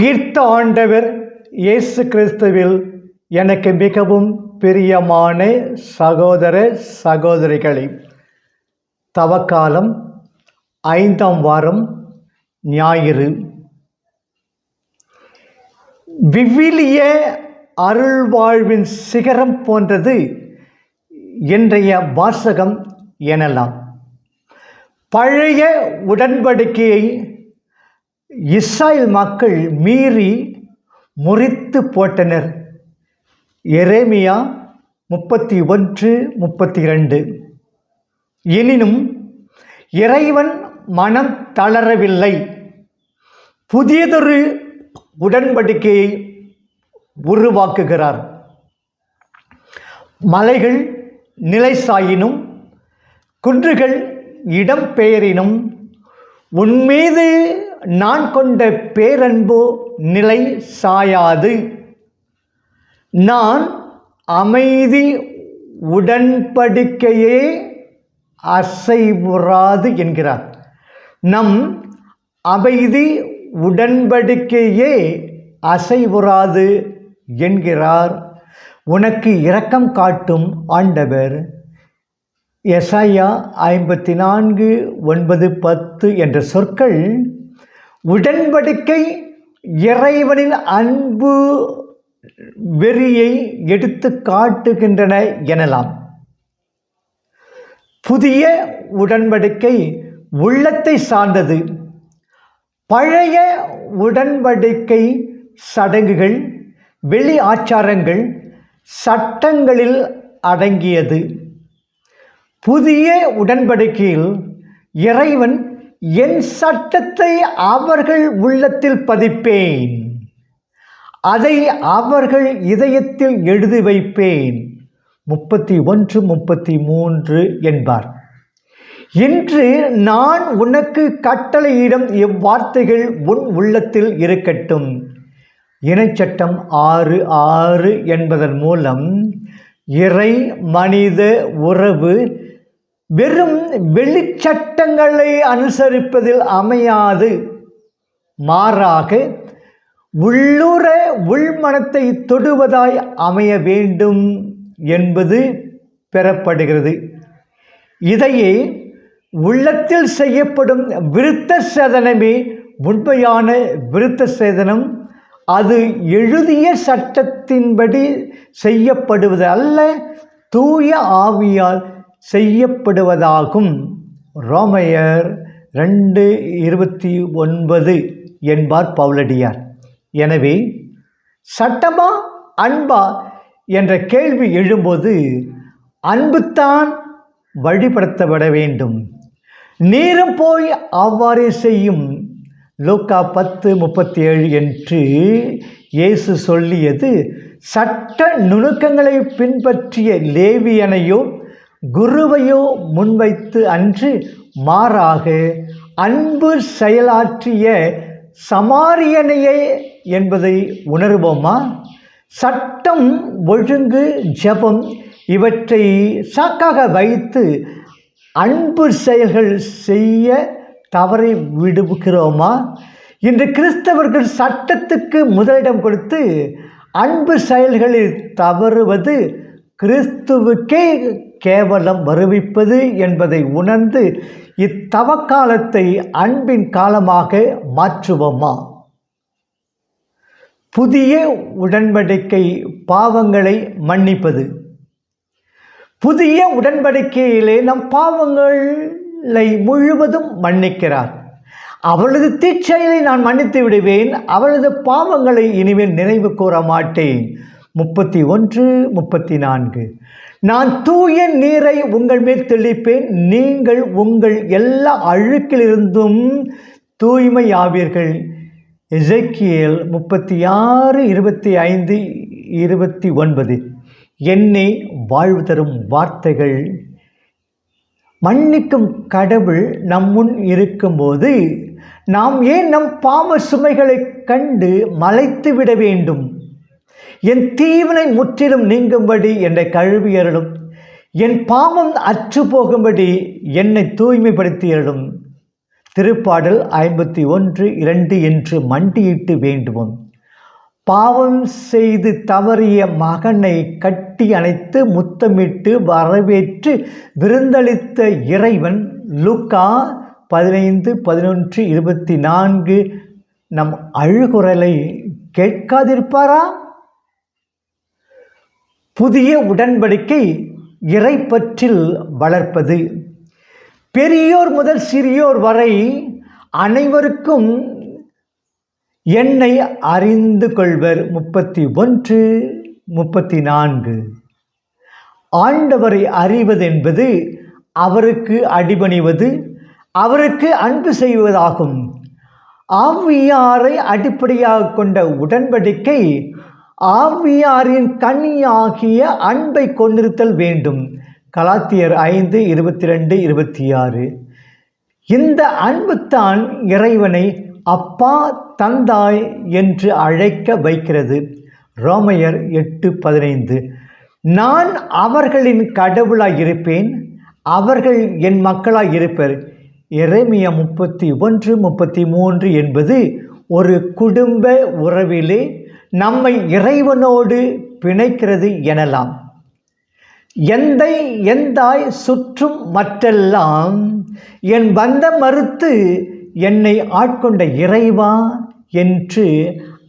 உயிர்த்த ஆண்டவர் இயேசு கிறிஸ்துவில் எனக்கு மிகவும் பிரியமான சகோதர சகோதரிகளே தவக்காலம் ஐந்தாம் வாரம் ஞாயிறு. விவிலிய அருள்வாழ்வின் சிகரம் போன்றது இன்றைய வாசகம் எனலாம். பழைய உடன்படிக்கையை இஸ்ராயல் மக்கள் மீறி முறித்து போட்டனர். எரேமியா முப்பத்தி ஒன்று முப்பத்தி ரெண்டு எனினும் இறைவன் மனம் தளரவில்லை. புதியதொரு உடன்படிக்கையை உருவாக்குகிறார். மலைகள் நிலை சாயினும் குன்றுகள் இடம் பெயரினும் உன்மீது நான் கொண்ட பேரன்பு நிலை சாயாது. நான் அமைதி உடன்படிக்கையே அசைவுறாது என்கிறார். நம் அமைதி உடன்படிக்கையே அசைவுறாது என்கிறார். உனக்கு இரக்கம் காட்டும் ஆண்டவர். எஸ்ஐயா ஐம்பத்தி நான்கு ஒன்பது பத்து என்ற சொற்கள் உடன்படிக்கை இறைவனின் அன்பு வெறியை எடுத்து காட்டுகின்றன எனலாம். புதிய உடன்படிக்கை உள்ளத்தை சார்ந்தது. பழைய உடன்படிக்கை சடங்குகள் வெளி ஆச்சாரங்கள் சட்டங்களில் அடங்கியது. புதிய உடன்படிக்கையில் இறைவன் என் சட்டத்தை அவர்கள் உள்ளத்தில் பதிப்பேன். அதை அவர்கள் இதயத்தில் எழுதி வைப்பேன். முப்பத்தி ஒன்று முப்பத்தி மூன்று என்பார். இன்று நான் உனக்கு கட்டளையிடும் இவ்வார்த்தைகள் உன் உள்ளத்தில் இருக்கட்டும். இணைச்சட்டம் ஆறு ஆறு என்பதன் மூலம் இறை மனித உறவு வெறும் வெளிச்சட்டங்களை அனுசரிப்பதில் அமையாது. மாறாக உள்ளுர உள்மனத்தை தொடுவதாய் அமைய வேண்டும் என்பது பெறப்படுகிறது. இதையே உள்ளத்தில் செய்யப்படும் விருத்த சேதனமே உண்மையான விருத்த சேதனம். அது எழுதிய சட்டத்தின்படி செய்யப்படுவது அல்ல தூய ஆவியால் செய்யப்படுவதாகும். ரோமையர் ரெண்டு இருபத்தி ஒன்பது என்பார் பவுலடியார். எனவே சட்டமா அன்பா என்ற கேள்வி எழும்போது அன்புத்தான் வழிபடுத்தப்பட வேண்டும். நீரும் போய் அவ்வாறே செய்யும். லோக்கா பத்து முப்பத்தி ஏழு என்று இயேசு சொல்லியது சட்ட நுணுக்கங்களை பின்பற்றிய லேவியனையோ குருவையோ முன்வைத்து அன்று மாறாக அன்பு செயலாற்றிய சமாரியனையே என்பதை உணர்வோமா? சட்டம் ஒழுங்கு ஜபம் இவற்றை சாக்காக வைத்து அன்பு செயல்கள் செய்ய தவறி விடுகிறோமா? இன்று கிறிஸ்தவர்கள் சட்டத்துக்கு முதலிடம் கொடுத்து அன்பு செயல்களில் தவறுவது கிறிஸ்துவுக்கே கேவலம் வருவிப்பது என்பதை உணர்ந்து இத்தவக்காலத்தை அன்பின் காலமாக மாற்றுவோமா? புதிய உடன்படிக்கை பாவங்களை மன்னிப்பது. புதிய உடன்படிக்கையிலே நம் பாவங்களை முழுவதும் மன்னிக்கிறார். அவளது தீட்சையை நான் மன்னித்து விடுவேன். அவளது பாவங்களை இனிமேல் நினைவு கூற மாட்டேன். முப்பத்தி ஒன்று முப்பத்தி நான்கு. நான் தூய நீரை உங்கள் மேல் தெளிப்பேன். நீங்கள் உங்கள் எல்லா அழுக்கிலிருந்தும் தூய்மையாவீர்கள். இசைக்கியல் முப்பத்தி ஆறு இருபத்தி ஐந்து இருபத்தி ஒன்பது. என்னை வாழ்வு தரும் வார்த்தைகள். மன்னிக்கும் கடவுள் நம்முன் இருக்கும்போது நாம் ஏன் நம் பாவ சுமைகளை கண்டு மலைத்து விட வேண்டும்? என் தீவினை முற்றிலும் நீங்கும்படி என்னை கழுவி கழுவியருளும். என் பாவம் அற்று போகும்படி என்னை தூய்மைப்படுத்தியருளும். திருப்பாடல் ஐம்பத்தி ஒன்று இரண்டு என்று மண்டியிட்டு வேண்டுவோம். பாவம் செய்து தவறிய மகனை கட்டி அணைத்து முத்தமிட்டு வரவேற்று விருந்தளித்த இறைவன் லுக்கா பதினைந்து பதினொன்று இருபத்தி நான்கு நம் அழுகுரலை கேட்காதிருப்பாரா? புதிய உடன்படிக்கை இறைப்பற்றில் வளர்ப்பது. பெரியோர் முதல் சிறியோர் வரை அனைவருக்கும் என்னை அறிந்து கொள்வர். முப்பத்தி ஒன்று முப்பத்தி நான்கு ஆண்டவரை அறிவது என்பது அவருக்கு அடிபணிவது அவருக்கு அன்பு செய்வதாகும். ஆவியாரை அடிப்படையாக கொண்ட உடன்படிக்கை ஆவியாரின் கனியாகிய அன்பை கொண்டிருத்தல் வேண்டும். கலாத்தியர் ஐந்து இருபத்தி ரெண்டு இருபத்தி ஆறு இந்த அன்புத்தான் இறைவனை அப்பா தந்தாய் என்று அழைக்க வைக்கிறது. ரோமையர் எட்டு பதினைந்து. நான் அவர்களின் கடவுளாய் இருப்பேன். அவர்கள் என் மக்களாய் இருப்பர். இறைமைய முப்பத்தி ஒன்று முப்பத்தி மூன்று என்பது ஒரு குடும்ப உறவிலே நம்மை இறைவனோடு பிணைக்கிறது எனலாம். எந்தை எந்தாய் சுற்றும் மற்றெல்லாம் என் வந்த மறுத்து என்னை ஆட்கொண்ட இறைவா என்று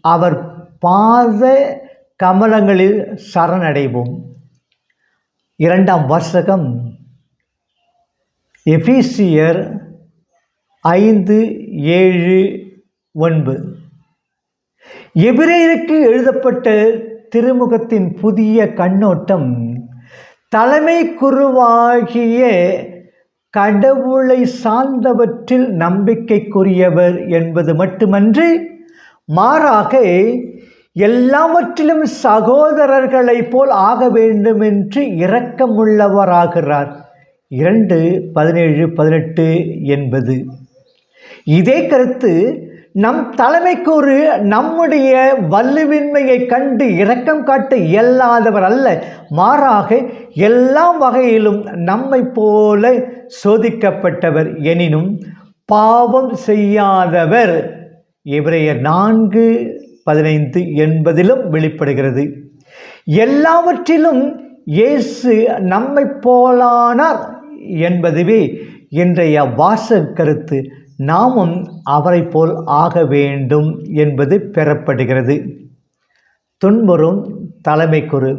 அவர் பாத கமலங்களில் சரணடைவோம். இரண்டாம் வாசகம் எபிசியர் ஐந்து ஏழு ஒன்பது. எபிரேயருக்கு எழுதப்பட்ட திருமுகத்தின் புதிய கண்ணோட்டம் தலைமை குருவாகிய கடவுளை சார்ந்தவற்றில் நம்பிக்கைக்குரியவர் என்பது மட்டுமன்று மாறாக எல்லாவற்றிலும் சகோதரர்களைப் போல் ஆக வேண்டும் என்று இரக்கமுள்ளவராகிறார். இரண்டு பதினேழு பதினெட்டு என்பது. இதே கருத்து நம் தலைமைக்கூறு நம்முடைய வல்லுவின்மையை கண்டு இரக்கம் காட்ட இயலாதவர் அல்ல. மாறாக எல்லா வகையிலும் நம்மை போல சோதிக்கப்பட்டவர் எனினும் பாவம் செய்யாதவர். எவரையர் நான்கு பதினைந்து என்பதிலும் வெளிப்படுகிறது. எல்லாவற்றிலும் இயேசு நம்மை போலானார் என்பதுவே இன்றைய வாச கருத்து. நாமும் அவரை போல் ஆக வேண்டும் என்பது பெறப்படுகிறது. துன்புறும் தலைமை குரு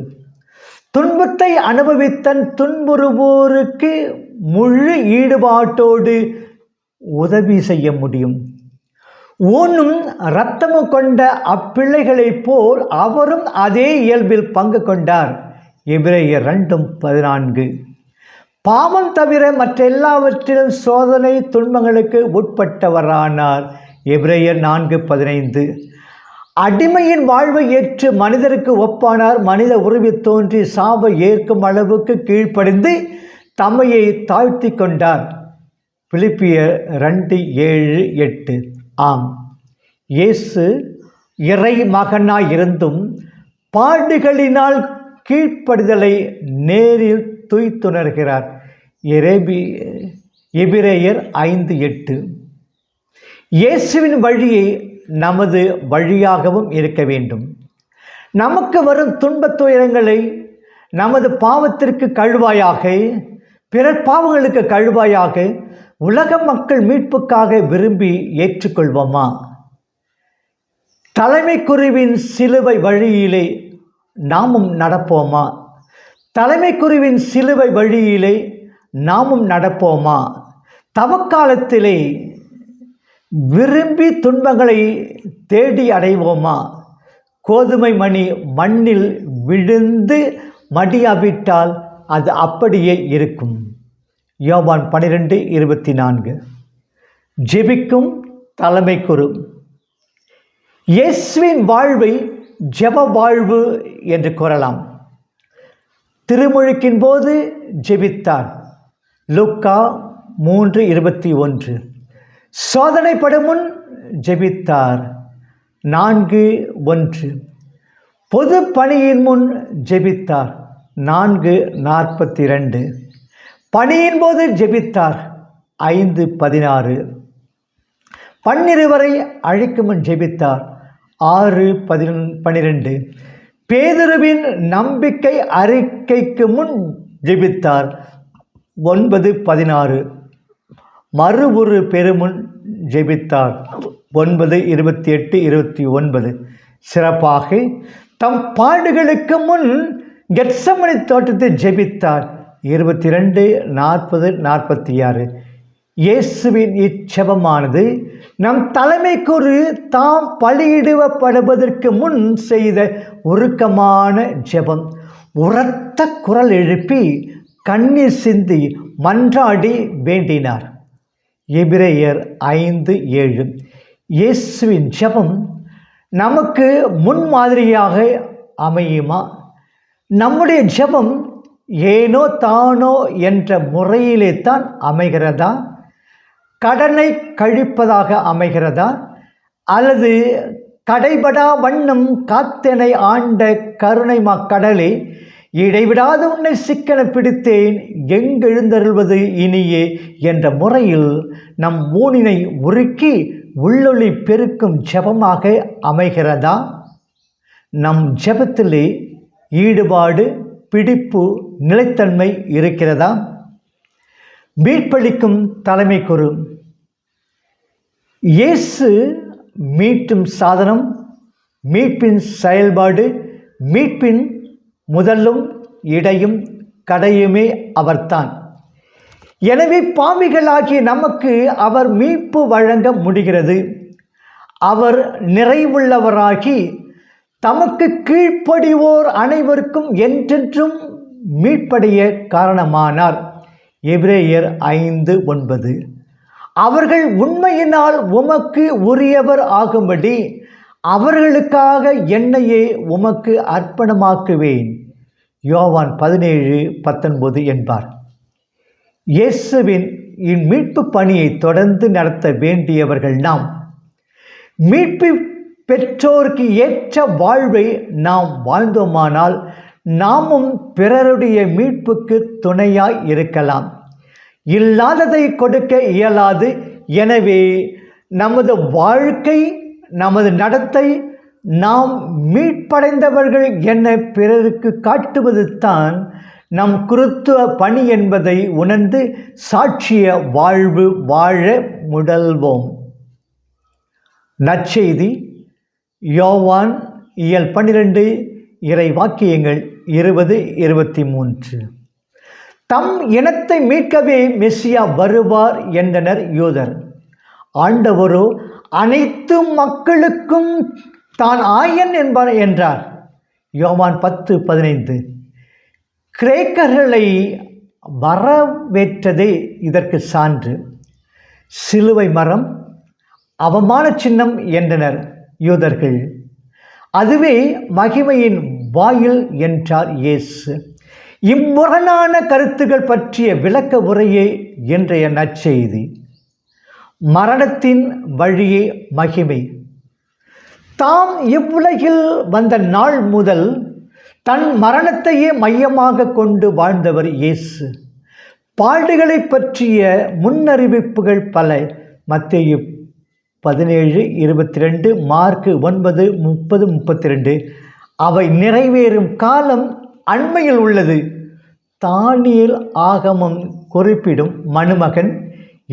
துன்பத்தை அனுபவித்தன் துன்புறுவோருக்கு முழு ஈடுபாட்டோடு உதவி செய்ய முடியும். ஊனும் இரத்தமும் கொண்ட அப்பிள்ளைகளைப் போல் அவரும் அதே இயல்பில் பங்கு கொண்டார். எபிரேயர் ரெண்டும் பதினான்கு. பாவம் தவிர மற்றெல்லாவற்றிலும் சோதனை துன்பங்களுக்கு உட்பட்டவரானார். எப்ரேயர் நான்கு பதினைந்து. அடிமையின் வாழ்வை ஏற்று மனிதருக்கு ஒப்பானார். மனித உருவி தோன்றி சாவை ஏற்கும் அளவுக்கு கீழ்ப்படிந்து தம்மையை தாழ்த்தி கொண்டார். பிலிப்பியர் ரெண்டு ஏழு எட்டு. ஆம். இயேசு இறை மகனாயிருந்தும் பாடுகளினால் கீழ்ப்படுதலை நேரில் துய்த்துணர்கிறார். எரேபி எபிரேயர் ஐந்து எட்டு. இயேசுவின் வழியை நமது வழியாகவும் இருக்க வேண்டும். நமக்கு வரும் துன்பத் துயரங்களை நமது பாவத்திற்கு கழுவாயாக பிறர் பாவங்களுக்கு கழுவாயாக உலக மக்கள் மீட்புக்காக விரும்பி ஏற்றுக்கொள்வோமா? தலைமை குருவின் சிலுவை வழியிலே நாமும் நடப்போமா? தலைமைக்குருவின் சிலுவை வழியிலே நாமும் நடப்போமா? தவக்காலத்திலே விரும்பி துன்பங்களை தேடி அடைவோமா? கோதுமை மணி மண்ணில் விழுந்து மடியாவிட்டால் அது அப்படியே இருக்கும். யோவான் பன்னிரெண்டு இருபத்தி நான்கு. ஜெபிக்கும் தலைமை குரு இயேசுவின் வாழ்வை ஜெப வாழ்வு என்று கூறலாம். திருமுழுக்கின் போது ஜெபித்தார் லுக்கா மூன்று இருபத்தி ஒன்று. சோதனைப்படும் முன் ஜெபித்தார். நான்கு ஒன்று. பொது பணியின் முன் ஜெபித்தார். நான்கு நாற்பத்தி ரெண்டு. பணியின் போது ஜெபித்தார். ஐந்து பதினாறு. பன்னிருவரை அழைக்கும் முன் ஜெபித்தார். ஆறு பதினொன் பன்னிரெண்டு பேதுருவின் நம்பிக்கை அறிக்கைக்கு முன் ஜெபித்தார். ஒன்பது பதினாறு. மறு ஒரு பெருமுன் ஜெபித்தார். ஒன்பது இருபத்தி எட்டு இருபத்தி ஒன்பது. சிறப்பாக தம் பாடுகளுக்கு முன் கெட்சமணி தோட்டத்தை ஜெபித்தார். இருபத்தி ரெண்டு நாற்பது நாற்பத்தி ஆறு. இயேசுவின் இச்செபமானது நம் தலைமைக்குரு தாம் பலியிடுவப்படுவதற்கு முன் செய்த உருக்கமான ஜெபம். உரத்த குரல் எழுப்பி கண்ணீர் சிந்தி மன்றாடி வேண்டினார். எபிரேயர் ஐந்து ஏழு. இயேசுவின் ஜெபம் நமக்கு முன்மாதிரியாக அமையுமா? நம்முடைய ஜெபம் ஏனோ தானோ என்ற முறையிலே தான் அமைகிறதா? கடனை கழிப்பதாக அமைகிறதா? அல்லது கடைபடா வண்ணம் காத்தனை ஆண்ட கருணை கடலே இடைவிடாது உன்னை சிக்கன பிடித்தேன் எங்கெழுந்தருள்வது இனியே என்ற முறையில் நம் மூனினை உருக்கி உள்ளொளி பெருக்கும் ஜெபமாக அமைகிறதா? நம் ஜபத்திலே ஈடுபாடு பிடிப்பு நிலைத்தன்மை இருக்கிறதா? மீட்பளிக்கும் தலைமை குரு இயேசு மீட்டும் சாதனம் மீட்பின் செயல்பாடு மீட்பின் முதலும் இடையும் கடையுமே அவர்தான். எனவே பாவிகளாகிய நமக்கு அவர் மீட்பு வழங்க முடிகிறது. அவர் நிறைவுள்ளவராகி தமக்கு கீழ்ப்படிவோர் அனைவருக்கும் என்றென்றும் மீட்படைய காரணமானார். எபிரேயர் ஐந்து ஒன்பது. அவர்கள் உண்மையினால் உமக்கு உரியவர் ஆகும்படி அவர்களுக்காக என்னையே உமக்கு அர்ப்பணமாக்குவேன். யோவான் பதினேழு பத்தொன்பது என்பார். இயேசுவின் இம்மீட்பு பணியை தொடர்ந்து நடத்த வேண்டியவர்கள் நாம். மீட்பு பெற்றோருக்கு ஏற்ற வாழ்வை நாம் வாழ்ந்தோமானால் நாமும் பிறருடைய மீட்புக்கு துணையாய் இருக்கலாம். இல்லாததை கொடுக்க இயலாது. எனவே நமது வாழ்க்கை நமது நடத்தை நாம் மீட்படைந்தவர்கள் என பிறருக்கு காட்டுவது தான் நம் குருத்துவ பணி என்பதை உணர்ந்து சாட்சிய வாழ்வு வாழ முடல்வோம். நற்செய்தி யோவான் இயல் பன்னிரண்டு இறை வாக்கியங்கள் இருபது இருபத்தி மூன்று. தம் இனத்தை மீட்கவே மெஸ்ஸியா வருவார் என்றனர் யூதர். ஆண்டவரோ அனைத்து மக்களுக்கும் தான் ஆயன் என்பார் என்றார். யோமான் பத்து பதினைந்து. கிரேக்கர்களை வரவேற்றதே இதற்கு சான்று. சிலுவை மரம் அவமான சின்னம் என்றனர் யூதர்கள். அதுவே மகிமையின் வாயில் என்றார் இயேசு. இம்முரணான கருத்துகள் பற்றிய விளக்க உரையே இன்றைய நற்செய்தி. மரணத்தின் வழியே மகிமை. தாம் இவ்வுலகில் வந்த நாள் முதல் தன் மரணத்தையே மையமாக கொண்டு வாழ்ந்தவர் இயேசு. பாடுகளை பற்றிய முன்னறிவிப்புகள் பல. மத்திய பதினேழு இருபத்தி ரெண்டு மார்க்கு ஒன்பது முப்பது முப்பத்தி ரெண்டு அவை நிறைவேறும் காலம் அண்மையில் உள்ளது. தானியல் ஆகமம் குறிப்பிடும் மணுமகன்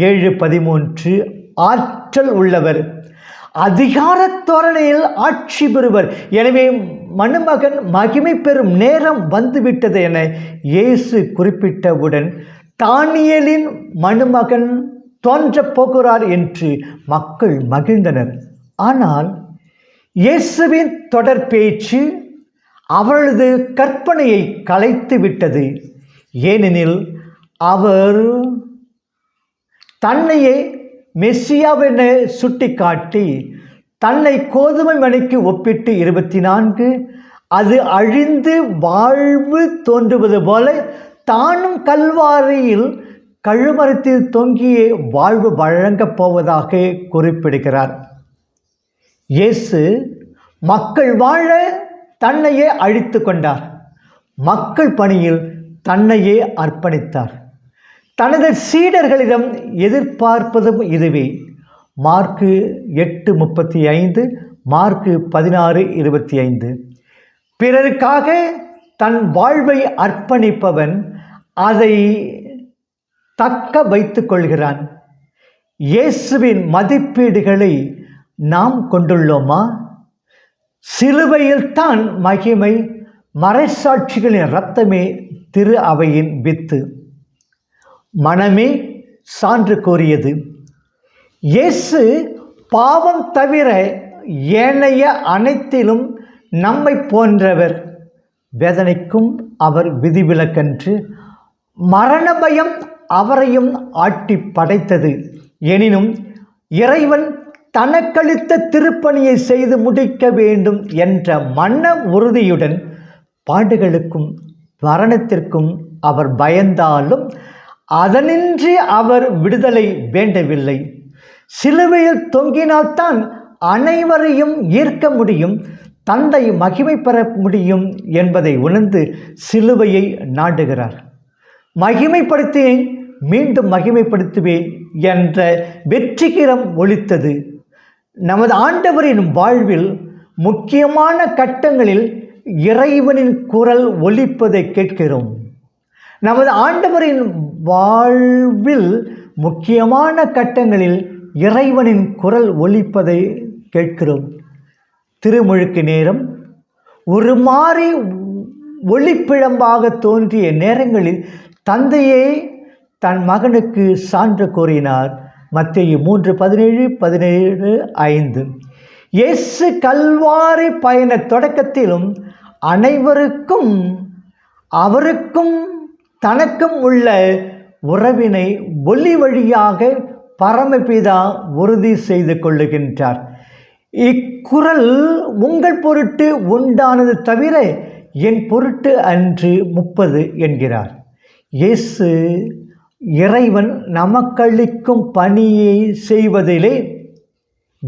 ஏழு பதிமூன்று ஆற்றல் உள்ளவர். அதிகார தோரணையில் ஆட்சி பெறுவர். எனவே மணுமகன் மகிமை பெறும் நேரம் வந்துவிட்டது என இயேசு குறிப்பிட்டவுடன் தானியலின் மணுமகன் தோன்றப் போகிறார் என்று மக்கள் மகிழ்ந்தனர். ஆனால் இயேசுவின் தொடர் பேச்சு அவளது கற்பனையை கலைத்து விட்டது. ஏனெனில் அவர் தன்னையே மெஸ்ஸியாவென சுட்டிக்காட்டி தன்னை கோதுமை மணிக்கு ஒப்பிட்டு இருபத்தி நான்கு அது அழிந்து வாழ்வு தோன்றுவது போல தானும் கல்வாரியில் கழுமரத்தில் தொங்கியே வாழ்வு வழங்கப் போவதாக குறிப்பிடுகிறார். இயேசு மக்கள் வாழ தன்னையே அழித்து கொண்டார். மக்கள் பணியில் தன்னையே அர்ப்பணித்தார். தனது சீடர்களிடம் எதிர்பார்ப்பதும் இதுவே. மார்க்கு எட்டு முப்பத்தி ஐந்து மார்க்கு பதினாறு இருபத்தி ஐந்து பிறருக்காக தன் வாழ்வை அர்ப்பணிப்பவன் அதை தக்க வைத்து கொள்கிறான். இயேசுவின் மதிப்பீடுகளை நாம் கொண்டுள்ளோமா? சிலுவையில்தான் மகிமை மறைசாட்சிகளின் இரத்தமே திரு அவையின் வித்து. மனமே சான்று கூறியது இயேசு பாவம் தவிர ஏனைய அனைத்திலும் நம்மை போன்றவர். வேதனைக்கும் அவர் விதிவிலக்கன்று மரண பயம் அவரையும் ஆட்டி படைத்தது. எனினும் இறைவன் தனக்களித்த திருப்பணியை செய்து முடிக்க வேண்டும் என்ற மன உறுதியுடன் பாடுகளுக்கும் மரணத்திற்கும் அவர் பயந்தாலும் அதனின்றி அவர் விடுதலை வேண்டவில்லை. சிலுவையில் தொங்கினால்தான் அனைவரையும் ஈர்க்க முடியும் தந்தை மகிமை பெற முடியும் என்பதை உணர்ந்து சிலுவையை நாடுகிறார். மகிமைப்படுத்தினேன் மீண்டும் மகிமைப்படுத்துவேன் என்ற வெற்றிகரம் ஒழித்தது நமது ஆண்டவரின் வாழ்வில் முக்கியமான கட்டங்களில் இறைவனின் குரல் ஒலிப்பதை கேட்கிறோம். நமது ஆண்டவரின் வாழ்வில் முக்கியமான கட்டங்களில் இறைவனின் குரல் ஒலிப்பதை கேட்கிறோம். திருமுழுக்கு நேரம். ஒரு மாறி ஒளிப்பிழம்பாக தோன்றிய நேரங்களில் தந்தையே தன் மகனுக்கு சான்று கூறினார். மத்திய மூன்று பதினேழு பதினேழு ஐந்து. இயேசு கல்வாரி பயண தொடக்கத்திலும் அனைவருக்கும் அவருக்கும் தனக்கும் உள்ள உறவினை ஒளி வழியாக பரமபிதா உறுதி செய்து கொள்ளுகின்றார். இக்குரல் உங்கள் பொருட்டு உண்டானது தவிர என் பொருட்டு அன்று முப்பது என்கிறார். இயேசு இறைவன் நமக்களிக்கும் பணியை செய்வதிலே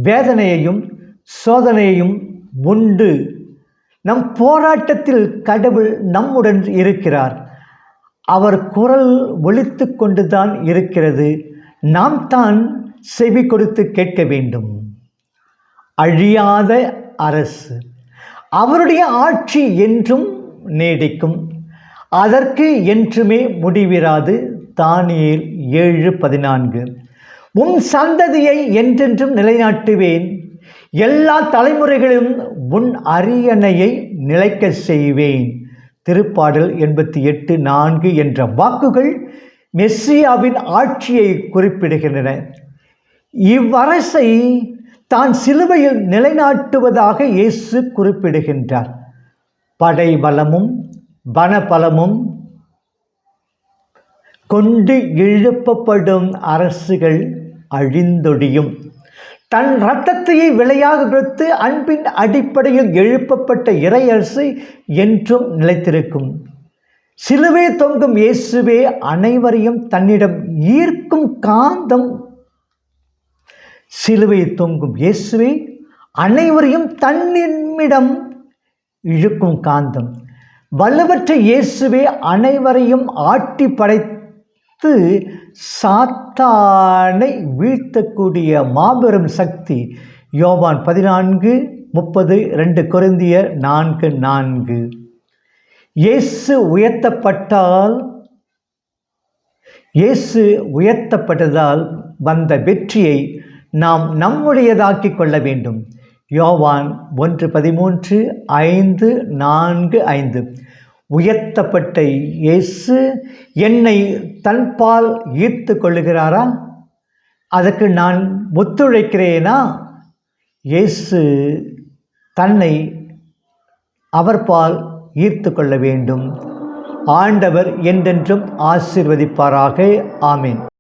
வேதனையையும் சோதனையையும் உண்டு. நம் போராட்டத்தில் கடவுள் நம்முடன் இருக்கிறார். அவர் குரல் ஒழித்து கொண்டுதான் இருக்கிறது. நாம் தான் செவி கொடுத்து கேட்க வேண்டும். அழியாத அரசு. அவருடைய ஆட்சி என்றும் நீடிக்கும். அதற்கு என்றுமே முடிவிராது. தானியேல் ஏழு பதினான்கு. உன் சந்ததியை என்றென்றும் நிலைநாட்டுவேன். எல்லா தலைமுறைகளிலும் உன் அரியணையை நிலைக்க செய்வேன். திருப்பாடல் எண்பத்தி எட்டு நான்கு என்ற வாக்குகள் மெஸ்ஸியாவின் ஆட்சியை குறிப்பிடுகின்றன. இவ்வரசை தான் சிலுவையில் நிலைநாட்டுவதாக இயேசு குறிப்பிடுகின்றார். படை பலமும் பணபலமும் கொண்டு எழுப்பப்படும் அரசுகள் அழிந்தொடியும். தன் இரத்தத்தையே விலையாக கொடுத்து அன்பின் அடிப்படையில் எழுப்பப்பட்ட இறையரசு என்றும் நிலைத்திருக்கும். சிலுவை தொங்கும் இயேசுவே அனைவரையும் தன்னிடம் ஈர்க்கும் காந்தம். சிலுவை தொங்கும் இயேசுவே அனைவரையும் தன்னிடம் இழுக்கும் காந்தம். வல்லவற்ற இயேசுவே அனைவரையும் ஆட்டி படைத்து சாத்தானை வீழ்த்தக்கூடிய மாபெரும் சக்தி யோவான் பதினான்கு முப்பது ரெண்டு குருந்திய நான்கு நான்கு. இயேசு உயர்த்தப்பட்டால் இயேசு உயர்த்தப்பட்டதால் வந்த வெற்றியை நாம் நம்முடையதாக்கிக் கொள்ள வேண்டும். யோவான் ஒன்று பதிமூன்று ஐந்து நான்கு ஐந்து. உயர்த்தப்பட்ட இயேசு என்னை தன்பால் ஈர்த்து கொள்ளுகிறாரா அதற்கு நான் ஒத்துழைக்கிறேனா இயேசு தன்னை அவர்பால் ஈர்த்து கொள்ள வேண்டும். ஆண்டவர் என்றென்றும் ஆசிர்வதிப்பாராக. ஆமீன்.